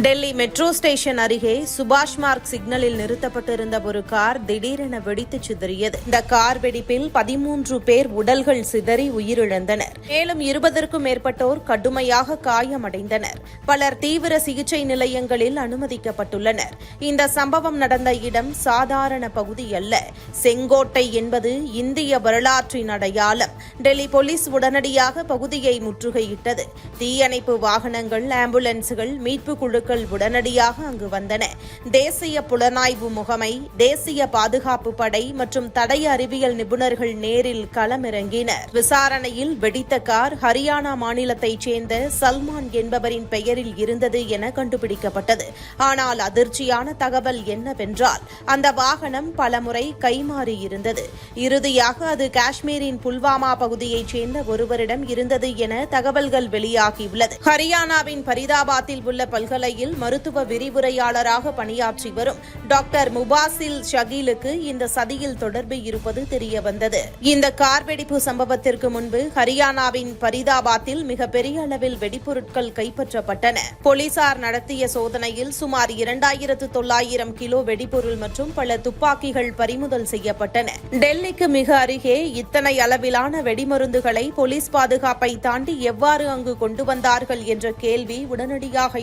Delhi metro station அருகே சுபாஷ் mark சிக்னலில் நிறுத்தப்பட்டிருந்த ஒரு கார் திடீரென வெடித்து சிதறியது. இந்த கார் வெடிப்பில் பதிமூன்று பேர் உடல்கள் சிதறி உயிரிழந்தனர். மேலும் இருபதற்கும் மேற்பட்டோர் கடுமையாக காயமடைந்தனர். பலர் தீவிர சிகிச்சை நிலையங்களில் அனுமதிக்கப்பட்டுள்ளனர். இந்த சம்பவம் நடந்த இடம் சாதாரண பகுதி அல்ல. செங்கோட்டை என்பது இந்திய வரலாற்றின் அடையாளம். டெல்லி போலீஸ் உடனடியாக பகுதியை முற்றுகையிட்டது. தீயணைப்பு வாகனங்கள் ஆம்புலன்ஸ்கள் மீட்பு குழு குழுக்கள் உடனடியாக அங்கு வந்தன. தேசிய புலனாய்வு முகமை தேசிய பாதுகாப்பு படை மற்றும் தடய அறிவியல் நிபுணர்கள் நேரில் களமிறங்கினர். விசாரணையில் வெடித்த கார் ஹரியானா மாநிலத்தைச் சேர்ந்த சல்மான் என்பவரின் பெயரில் இருந்தது என கண்டுபிடிக்கப்பட்டது. ஆனால் அதிர்ச்சியான தகவல் என்னவென்றால் அந்த வாகனம் பலமுறை கைமாறியிருந்தது இறுதியாக அது காஷ்மீரின் புல்வாமா பகுதியைச் சேர்ந்த ஒருவரிடம் இருந்தது என தகவல்கள் வெளியாகியுள்ளது. ஹரியானாவின் பரிதாபாத்தில் உள்ள பல்கலை பல்கலையில் மருத்துவ விரிவுரையாளராக பணியாற்றி வரும் டாக்டர் முபாசில் ஷகீலுக்கு இந்த சதியில் தொடர்பு இருப்பது தெரியவந்தது. இந்த கார் வெடிப்பு சம்பவத்திற்கு முன்பு ஹரியானாவின் பரிதாபாத்தில் மிகப்பெரிய அளவில் வெடிபொருட்கள் கைப்பற்றப்பட்டன. போலீசார் நடத்திய சோதனையில் சுமார் இரண்டாயிரத்து தொள்ளாயிரம் கிலோ வெடிபொருள் மற்றும் பல துப்பாக்கிகள் பறிமுதல் செய்யப்பட்டன. டெல்லிக்கு மிக அருகே இத்தனை அளவிலான வெடிமருந்துகளை போலீஸ் பாதுகாப்பை தாண்டி எவ்வாறு அங்கு கொண்டு வந்தார்கள் என்ற கேள்வி உடனடியாக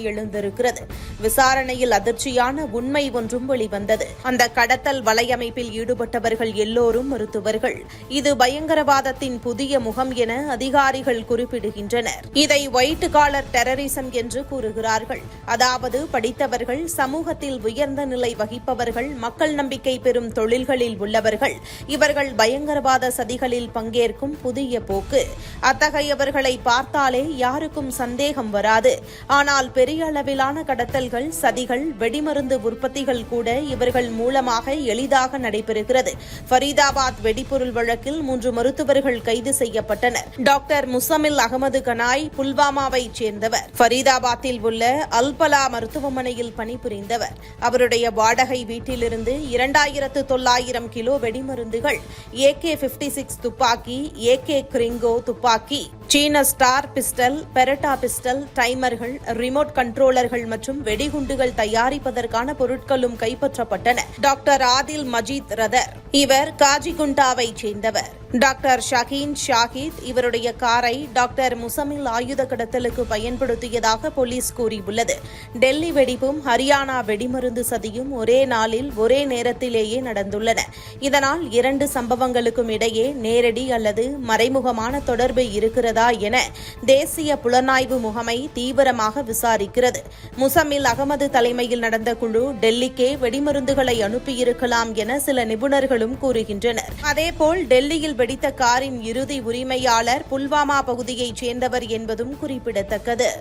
எழுந்திருக்கிறது விசாரணையில் அதிர்ச்சியான உண்மை ஒன்றும் வெளிவந்தது. அந்த கடத்தல் வலையமைப்பில் ஈடுபட்டவர்கள் எல்லோரும் மருத்துவர்கள். இது பயங்கரவாதத்தின் புதிய முகம் என அதிகாரிகள் குறிப்பிடுகின்றனர். இதை ஒயிட் காலர் டெரரிசம் என்று கூறுகிறார்கள். அதாவது படித்தவர்கள் சமூகத்தில் உயர்ந்த நிலை வகிப்பவர்கள் மக்கள் நம்பிக்கை பெறும் தொழில்களில் உள்ளவர்கள். இவர்கள் பயங்கரவாத சதிகளில் பங்கேற்கும் புதிய போக்கு. அத்தகையவர்களை பார்த்தாலே யாருக்கும் சந்தேகம் வராது. ஆனால் பெரிய அளவிலான கடத்தல்கள் சதிகள் வெடிமருந்து உற்பத்திகள் கூட இவர்கள் மூலமாக எளிதாக நடைபெறுகிறது. ஃபரீதாபாத் வெடிபொருள் வழக்கில் மூன்று மருத்துவர்கள் கைது செய்யப்பட்டனர். டாக்டர் முசமில் அகமது கனாய் புல்வாமாவைச் சேர்ந்தவர். ஃபரீதாபாத்தில் உள்ள அல்பலா மருத்துவமனையில் பணிபுரிந்தவர். அவருடைய வாடகை வீட்டிலிருந்து இரண்டாயிரத்து தொள்ளாயிரம் கிலோ வெடிமருந்துகள் ஏகே பிப்டி சிக்ஸ் துப்பாக்கி ஏகே கிரிங்கோ துப்பாக்கி சீன ஸ்டார் பிஸ்டல் பெரட்டா பிஸ்டல் டைமர்கள் ரிமோட் கண்ட்ரோலர்கள் மற்றும் வெடிகுண்டுகள் தயாரிப்பதற்கான பொருட்களும் கைப்பற்றப்பட்டன. டாக்டர் ஆதில் மஜீத் ரதர். இவர் காஜிகுண்டாவைச் சேர்ந்தவர். டாக்டர் ஷஹீன் ஷாஹித் இவருடைய காரை டாக்டர் முசமில் ஆயுத கடத்தலுக்கு பயன்படுத்தியதாக போலீஸ் கூறியுள்ளது. டெல்லி வெடிப்பும் ஹரியானா வெடிமருந்து சதியும் ஒரே நாளில் ஒரே நேரத்திலேயே நடந்துள்ளன. இதனால் இரண்டு சம்பவங்களுக்கும் இடையே நேரடி அல்லது மறைமுகமான தொடர்பு இருக்கிறதா என தேசிய புலனாய்வு முகமை தீவிரமாக விசாரிக்கிறது. முசமில் அகமது தலைமையில் நடந்த குழு டெல்லிக்கே வெடிமருந்துகளை அனுப்பியிருக்கலாம் என சில நிபுணர்கள் நிபுணர்களும் கூறுகின்றனர். அதேபோல் டெல்லியில் வெடித்த காரின் இறுதி உரிமையாளர் புல்வாமா பகுதியைச் சேர்ந்தவர் என்பதும் குறிப்பிடத்தக்கது.